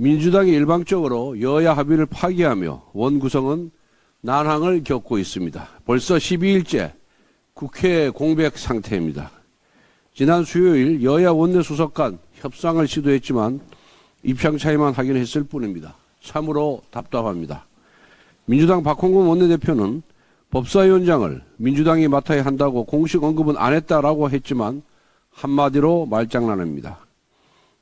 민주당이 일방적으로 여야 합의를 파기하며 원구성은 난항을 겪고 있습니다. 벌써 12일째 국회 공백 상태입니다. 지난 수요일 여야 원내수석 간 협상을 시도했지만 입장 차이만 확인했을 뿐입니다. 참으로 답답합니다. 민주당 박홍근 원내대표는 법사위원장을 민주당이 맡아야 한다고 공식 언급은 안 했다라고 했지만 한마디로 말장난입니다.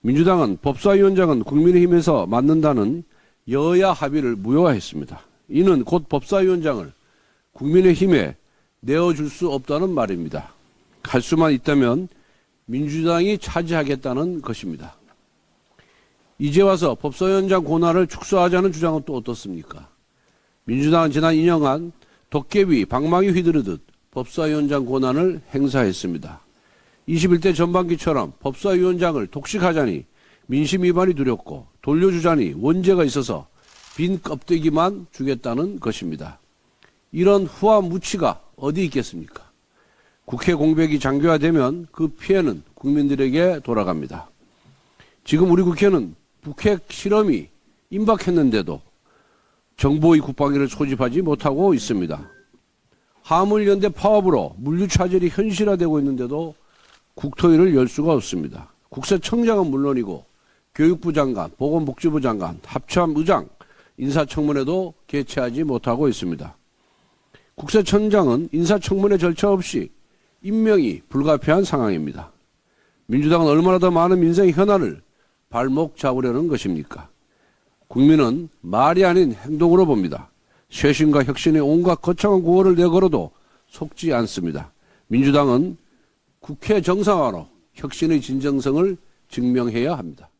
민주당은 법사위원장은 국민의힘에서 맡는다는 여야 합의를 무효화했습니다. 이는 곧 법사위원장을 국민의힘에 내어줄 수 없다는 말입니다. 갈 수만 있다면 민주당이 차지하겠다는 것입니다. 이제 와서 법사위원장 권한을 축소하자는 주장은 또 어떻습니까? 민주당은 지난 2년간 도깨비, 방망이 휘두르듯 법사위원장 권한을 행사했습니다. 21대 전반기처럼 법사위원장을 독식하자니 민심 위반이 두렵고 돌려주자니 원죄가 있어서 빈 껍데기만 주겠다는 것입니다. 이런 후화 무치가 어디 있겠습니까? 국회 공백이 장기화되면 그 피해는 국민들에게 돌아갑니다. 지금 우리 국회는 북핵 실험이 임박했는데도 정보위 국방위를 소집하지 못하고 있습니다. 화물연대 파업으로 물류 차질이 현실화되고 있는데도 국토위를 열 수가 없습니다. 국세청장은 물론이고 교육부 장관, 보건복지부 장관, 합참 의장 인사청문회도 개최하지 못하고 있습니다. 국세청장은 인사청문회 절차 없이 임명이 불가피한 상황입니다. 민주당은 얼마나 더 많은 민생 현안을 발목 잡으려는 것입니까? 국민은 말이 아닌 행동으로 봅니다. 쇄신과 혁신의 온갖 거창한 구호를 내걸어도 속지 않습니다. 민주당은 국회 정상화로 혁신의 진정성을 증명해야 합니다.